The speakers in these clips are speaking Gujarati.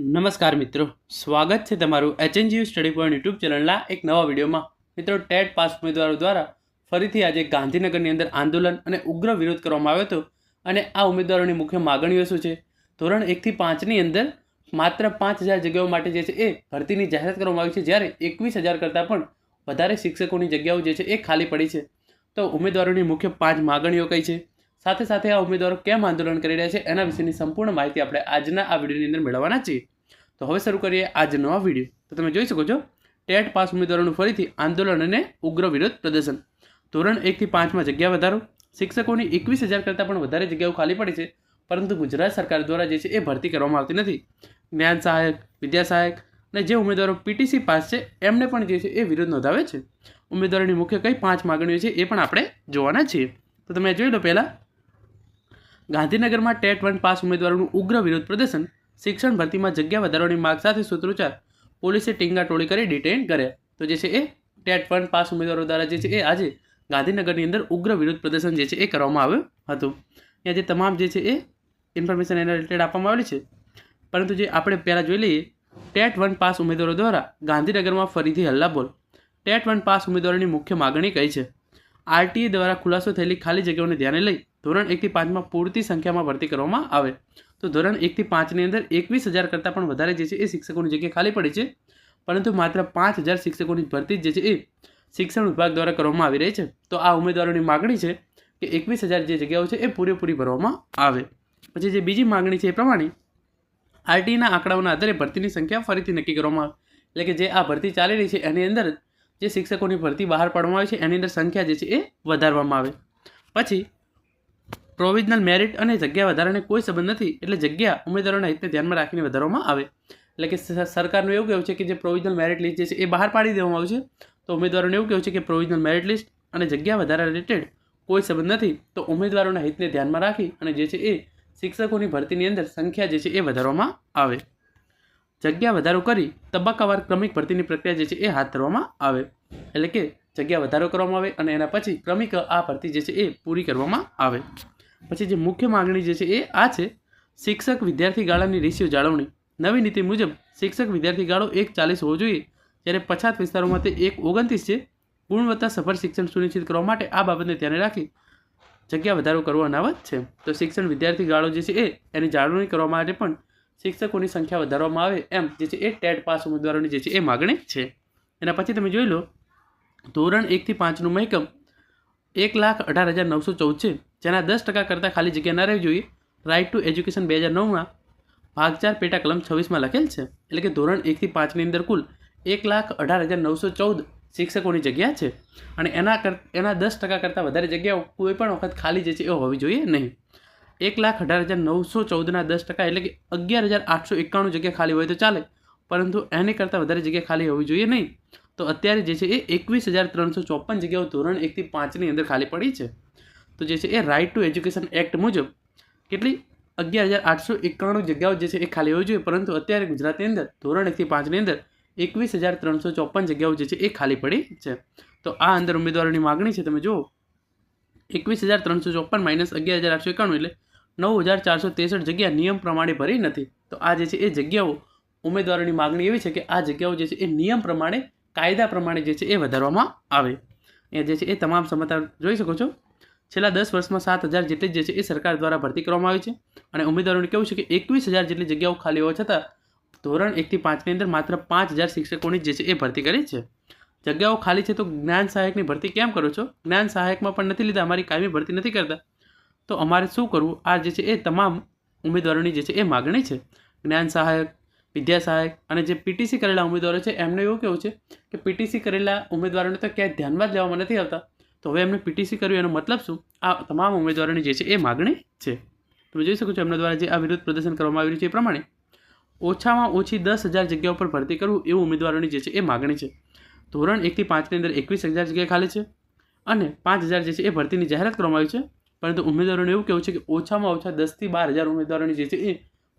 નમસ્કાર મિત્રો. સ્વાગત છે તમારું એચએનજીયુ સ્ટડી પોઈન્ટ યુટ્યુબ ચેનલના એક નવા વિડીયોમાં. મિત્રો ટેટ પાસ ઉમેદવારો દ્વારા ફરીથી આજે ગાંધીનગરની અંદર આંદોલન અને ઉગ્ર વિરોધ કરવામાં આવ્યો હતો અને આ ઉમેદવારોની મુખ્ય માગણીઓ શું છે? ધોરણ એકથી પાંચની અંદર માત્ર પાંચ હજાર જગ્યાઓ માટે જે છે એ ભરતીની જાહેરાત કરવામાં આવી છે. જ્યારે એકવીસ હજાર કરતાં પણ વધારે શિક્ષકોની જગ્યાઓ જે છે એ ખાલી પડી છે. તો ઉમેદવારોની મુખ્ય પાંચ માગણીઓ કઈ છે? સાથે સાથે આ ઉમેદવારો કેમ આંદોલન કરી રહ્યા છે એના વિશેની સંપૂર્ણ માહિતી આપણે આજના આ વિડીયોની અંદર મેળવવાના છીએ. તો હવે શરૂ કરીએ આજનો આ વીડિયો. તો તમે જોઈ શકો છો, ટેટ પાસ ઉમેદવારોનું ફરીથી આંદોલન અને ઉગ્ર વિરોધ પ્રદર્શન. ધોરણ એકથી પાંચમાં જગ્યા વધારો. શિક્ષકોની એકવીસ હજાર કરતાં પણ વધારે જગ્યાઓ ખાલી પડી છે, પરંતુ ગુજરાત સરકાર દ્વારા જે છે એ ભરતી કરવામાં આવતી નથી. જ્ઞાન સહાયક, વિદ્યા સહાયક અને જે ઉમેદવારો પીટીસી પાસ છે, એમને પણ જે છે એ વિરોધ નોંધાવે છે. ઉમેદવારોની મુખ્ય કઈ પાંચ માગણીઓ છે એ પણ આપણે જોવાના છીએ. તો તમે જોઈ લો પહેલાં ગાંધીનગરમાં ટેટ વન પાસ ઉમેદવારોનું ઉગ્ર વિરોધ પ્રદર્શન, શિક્ષણ ભરતીમાં જગ્યા વધારવાની માગ સાથે સૂત્રોચ્ચાર, પોલીસે ટીંગા ટોળી કરી ડિટેન કર્યા. તો જે છે એ, ટેટ વન પાસ ઉમેદવારો દ્વારા જે છે એ આજે ગાંધીનગરની અંદર ઉગ્ર વિરોધ પ્રદર્શન જે છે એ કરવામાં આવ્યું હતું. ત્યાં જે તમામ જે છે એ ઇન્ફોર્મેશન એના રિલેટેડ આપવામાં આવેલી છે. પરંતુ જે આપણે પહેલાં જોઈ લઈએ, ટેટ વન પાસ ઉમેદવારો દ્વારા ગાંધીનગરમાં ફરીથી હલ્લાબોલ. ટેટ વન પાસ ઉમેદવારોની મુખ્ય માગણી કઈ છે? આરટીએ દ્વારા ખુલાસો થયેલી ખાલી જગ્યાઓને ધ્યાને લઈ ધોરણ એકથી પાંચમાં પૂરતી સંખ્યામાં ભરતી કરવામાં આવે. તો ધોરણ એકથી પાંચની અંદર એકવીસ હજાર કરતાં પણ વધારે જે છે એ શિક્ષકોની જગ્યા ખાલી પડી છે. પરંતુ માત્ર પાંચ હજાર શિક્ષકોની ભરતી જે છે એ શિક્ષણ વિભાગ દ્વારા કરવામાં આવી રહી છે. તો આ ઉમેદવારોની માગણી છે કે એકવીસ હજાર જે જગ્યાઓ છે એ પૂરેપૂરી ભરવામાં આવે. પછી જે બીજી માગણી છે એ પ્રમાણે આરટીના આંકડાઓના આધારે ભરતીની સંખ્યા ફરીથી નક્કી કરવામાં આવે. એટલે કે જે આ ભરતી ચાલી રહી છે એની અંદર જે શિક્ષકોની ભરતી બહાર પાડવામાં આવે છે એની અંદર સંખ્યા જે છે એ વધારવામાં આવે. પછી પ્રોવિઝનલ મેરિટ અને જગ્યા વધારાને કોઈ સંબંધ નથી, એટલે જગ્યા ઉમેદવારોના હિતને ધ્યાનમાં રાખીને વધારવામાં આવે. એટલે કે સરકારનું એવું કહેવું છે કે જે પ્રોવિઝનલ મેરિટ લિસ્ટ જે છે એ બહાર પાડી દેવામાં આવ્યું છે, તો ઉમેદવારોને એવું કહેવું છે કે પ્રોવિઝનલ મેરિટ લિસ્ટ અને જગ્યા વધારા રિલેટેડ કોઈ સંબંધ નથી, તો ઉમેદવારોના હિતને ધ્યાનમાં રાખી અને જે છે એ શિક્ષકોની ભરતીની અંદર સંખ્યા જે છે એ વધારવામાં આવે. જગ્યા વધારો કરી તબક્કાવાર ક્રમિક ભરતીની પ્રક્રિયા જે છે એ હાથ ધરવામાં આવે. એટલે કે જગ્યા વધારો કરવામાં આવે અને એના પછી ક્રમિક આ ભરતી જે છે એ પૂરી કરવામાં આવે. પછી જે મુખ્ય માગણી જે છે એ આ છે, શિક્ષક વિદ્યાર્થી ગાળાની રેશિયો જાળવણી. નવી નીતિ મુજબ શિક્ષક વિદ્યાર્થી ગાળો એક ચાલીસ હોવો જોઈએ. જ્યારે પછાત વિસ્તારોમાં તે એક ઓગણત્રીસ છે. ગુણવત્તા સફળ શિક્ષણ સુનિશ્ચિત કરવા માટે આ બાબતને ધ્યાને રાખી જગ્યા વધારો કરવો અનાવત છે. તો શિક્ષણ વિદ્યાર્થી ગાળો જે છે એ, એની જાળવણી કરવા માટે પણ શિક્ષકોની સંખ્યા વધારવામાં આવે એમ જે છે એ ટેટ પાસ ઉમેદવારોની જે છે એ માગણી છે. એના પછી તમે જોઈ લો, ધોરણ એકથી પાંચનું મહેકમ એક લાખ અઢાર હજાર નવસો ચૌદ છે. જેના દસ ટકા કરતાં ખાલી જગ્યા ન રહેવી જોઈએ રાઇટ ટુ એજ્યુકેશન બે હજાર નવમાં ભાગ ચાર પેટા કલમ છવ્વીસમાં લખેલ છે. એટલે કે ધોરણ એકથી પાંચની અંદર કુલ એક લાખ અઢાર હજાર નવસો ચૌદ શિક્ષકોની જગ્યા છે. અને એના કર, એના દસ ટકા કરતાં વધારે જગ્યાઓ કોઈ પણ વખત ખાલી જે છે એ હોવી જોઈએ નહીં. એક લાખ અઢાર હજાર નવસો ચૌદના દસ ટકા એટલે કે અગિયાર હજાર આઠસો એકાણું જગ્યા ખાલી હોય તો ચાલે, પરંતુ એની કરતાં વધારે જગ્યા ખાલી હોવી જોઈએ નહીં. તો અત્યારે જે છે એ એકવીસ હજાર ત્રણસો ચોપન જગ્યાઓ ધોરણ એકથી પાંચની અંદર ખાલી પડી છે. તો જે છે એ રાઇટ ટુ એજ્યુકેશન એક્ટ મુજબ કેટલી? અગિયાર હજાર આઠસો એકાણું જગ્યાઓ જે છે એ ખાલી હોવી જોઈએ, પરંતુ અત્યારે ગુજરાતની અંદર ધોરણ એકથી પાંચની અંદર એકવીસ હજાર ત્રણસો ચોપન જગ્યાઓ જે છે એ ખાલી પડી છે. તો આ અંદર ઉમેદવારોની માગણી છે, તમે જુઓ. એકવીસ હજાર ત્રણસો ચોપન માઇનસ અગિયાર હજાર આઠસો એકાણું એટલે નવ હજાર ચારસો ત્રેસઠ જગ્યા નિયમ પ્રમાણે ભરી નથી. તો આ જે છે એ જગ્યાઓ, ઉમેદવારોની માગણી એવી છે કે આ જગ્યાઓ જે છે એ નિયમ પ્રમાણે, કાયદા પ્રમાણે જે છે એ વધારવામાં આવે. એ જે છે એ તમામ સમાચાર જોઈ શકો છો. છેલ્લા દસ વર્ષમાં સાત હજાર જેટલી જે છે એ સરકાર દ્વારા ભરતી કરવામાં આવી છે. અને ઉમેદવારોને કેવું છે કે એકવીસ હજાર જેટલી જગ્યાઓ ખાલી હોવા છતાં ધોરણ એકથી પાંચની અંદર માત્ર પાંચ હજાર શિક્ષકોની જે છે એ ભરતી કરી છે. જગ્યાઓ ખાલી છે તો જ્ઞાન સહાયકની ભરતી કેમ કરો છો? જ્ઞાન સહાયકમાં પણ નથી લીધા, અમારી કાયમી ભરતી નથી કરતા. તો અમારે શું કરવું? આ જે છે એ તમામ ઉમેદવારોની જે છે એ માગણી છે. જ્ઞાન સહાયક, વિદ્યા સહાયક અને જે પીટીસી કરેલા ઉમેદવારો છે એમને એવું કેવું છે કે પીટીસી કરેલા ઉમેદવારોને તો ક્યાંય ધ્યાનમાં જ લેવામાં નથી આવતા. તો હવે એમને પીટીસી કર્યું. એનો મતલબ શું? આ તમામ ઉમેદવારોની જે છે એ માગણી છે. તમે જોઈ શકો છો એમના દ્વારા જે આ વિરોધ પ્રદર્શન કરવામાં આવી રહ્યું છે એ પ્રમાણે ઓછામાં ઓછી દસ હજાર જગ્યાઓ પર ભરતી કરવું એવું ઉમેદવારોની જે છે એ માગણી છે. ધોરણ એકથી પાંચની અંદર એકવીસ હજાર જગ્યા ખાલી છે અને પાંચ હજાર જે છે એ ભરતીની જાહેરાત કરવામાં આવી છે. પરંતુ ઉમેદવારોને એવું કહેવું છે કે ઓછામાં ઓછા દસથી બાર હજાર ઉમેદવારોની જે છે એ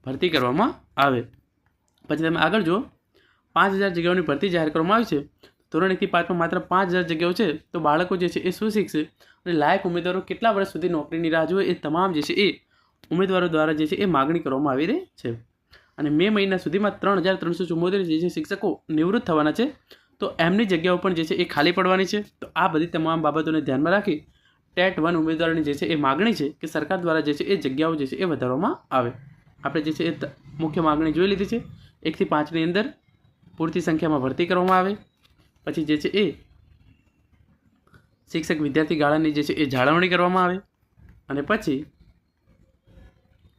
ભરતી કરવામાં આવે. પછી તમે આગળ જુઓ. પાંચ હજાર જગ્યાઓની ભરતી જાહેર કરવામાં આવી છે. ધોરણ પાંચમાં માત્ર પાંચ હજાર જગ્યાઓ છે, તો બાળકો જે છે એ શું શીખશે? અને લાયક ઉમેદવારો કેટલા વર્ષ સુધી નોકરીની રાહ જુએ એ તમામ જે છે એ ઉમેદવારો દ્વારા જે છે એ માગણી કરવામાં આવી રહી છે. અને મે મહિના સુધીમાં ત્રણ હજાર ત્રણસો ચુમ્મોતેર જે છે શિક્ષકો નિવૃત્ત થવાના છે, તો એમની જગ્યાઓ પણ જે છે એ ખાલી પડવાની છે. તો આ બધી તમામ બાબતોને ધ્યાનમાં રાખી ટેટ વન ઉમેદવારોની જે છે એ માગણી છે કે સરકાર દ્વારા જે છે એ જગ્યાઓ જે છે એ વધારવામાં આવે. આપણે જે છે એ મુખ્ય માગણી જોઈ લીધી છે. એકથી પાંચની અંદર પૂરતી સંખ્યામાં ભરતી કરવામાં આવે. પછી જે છે એ શિક્ષક વિદ્યાર્થી ગાળાની જે છે એ જાળવણી કરવામાં આવે. અને પછી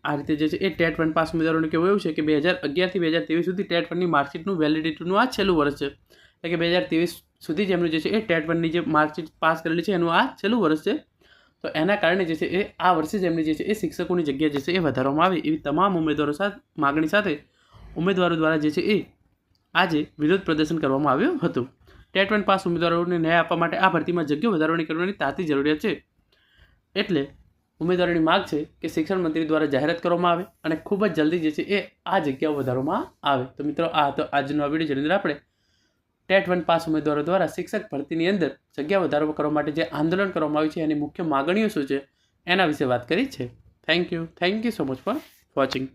આ રીતે જે છે એ ટેટ વન પાસ ઉમેદવારોને કેવું એવું છે કે બે હજાર અગિયારથી બે હજાર ત્રેવીસ સુધી ટેટ વનની માર્કશીટનું વેલિડિટીનું આ છેલ્લું વર્ષ છે. એટલે કે બે હજાર ત્રેવીસ સુધી જેમનું જે છે એ ટેટ વનની જે માર્કશીટ પાસ કરેલી છે એનું આ છેલ્લું વર્ષ છે. તો એના કારણે જે છે એ આ વર્ષે જેમની જે છે એ શિક્ષકોની જગ્યા જે છે એ વધારવામાં આવે. એવી તમામ ઉમેદવારો સાથે, માગણી સાથે ઉમેદવારો દ્વારા જે છે એ આજે વિરોધ પ્રદર્શન કરવામાં આવ્યું હતું. ટેટ વન પાસ ઉમેદવારોને ન્યાય આપવા માટે આ ભરતીમાં જગ્યા વધારવાની કરવાની તાતી જરૂરિયાત છે. એટલે ઉમેદવારોની માગ છે કે શિક્ષણ મંત્રી દ્વારા જાહેરાત કરવામાં આવે અને ખૂબ જ જલ્દી જે છે એ આ જગ્યાઓ વધારવામાં આવે. તો મિત્રો, આ હતો આજનો વીડિયો. જેની અંદર આપણે ટેટ વન પાસ ઉમેદવારો દ્વારા શિક્ષક ભરતીની અંદર જગ્યા વધારો કરવા માટે જે આંદોલન કરવામાં આવ્યું છે એની મુખ્ય માગણીઓ શું છે એના વિશે વાત કરી છે. Thank you thank you so much for watching